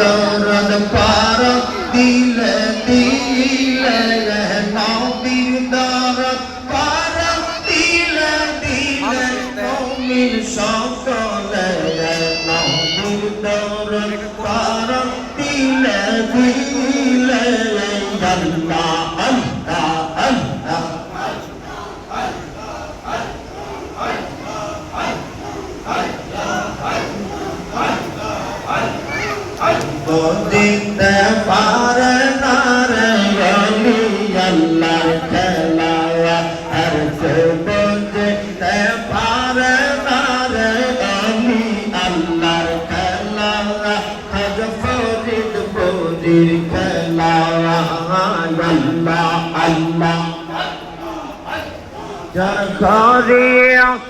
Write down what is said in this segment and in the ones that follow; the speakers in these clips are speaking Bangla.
দৌরদ পার দিলে দিলে নাও দিন দৌরদ পার দিলে দিলে মমিন সকলে নাও দিন দৌরদ পার দিলে দিলে আল্লাহ দিতে পারে না রে অলি আল্লাহ খেলা আর সে দিতে পারে না রে অলি আল্লাহ খেলা হজ ফজিদ ফজির খেলা আল্লাহ আল্লাহ Just call the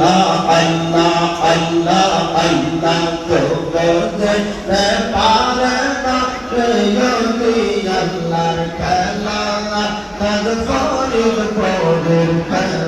আল্লাহ আল্লাহ আল্লাহ আল্লাহ তোকে পারে না তুই আল্লাহর খেলা না তার ফরিদ করে খেলা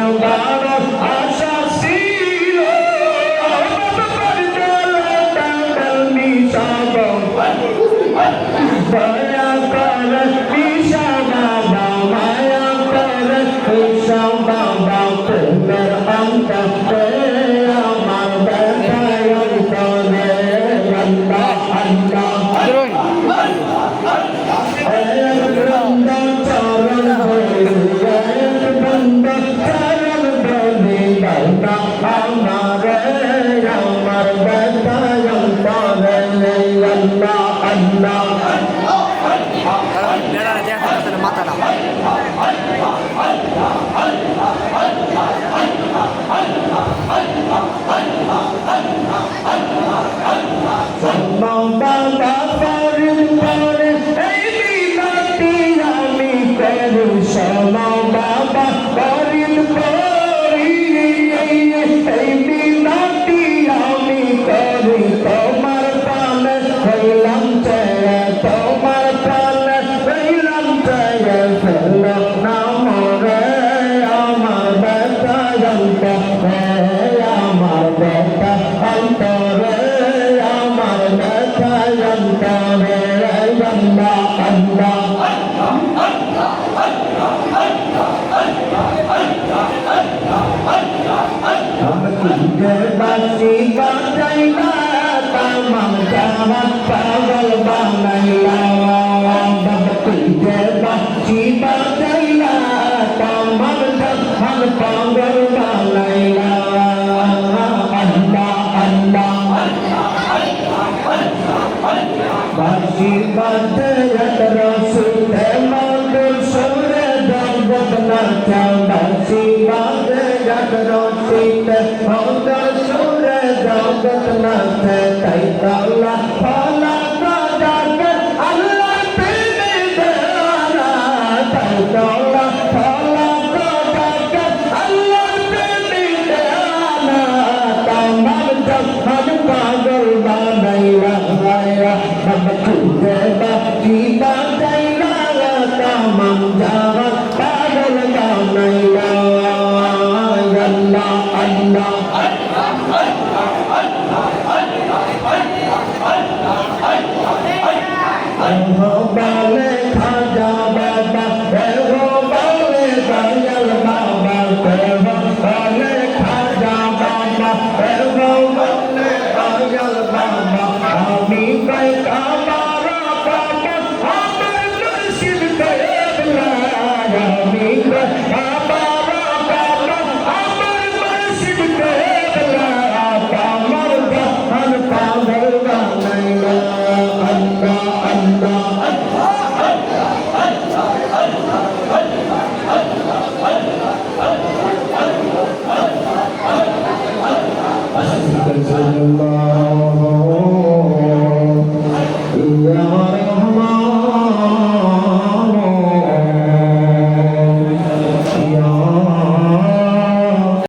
รัตนาแทนใจตาละพา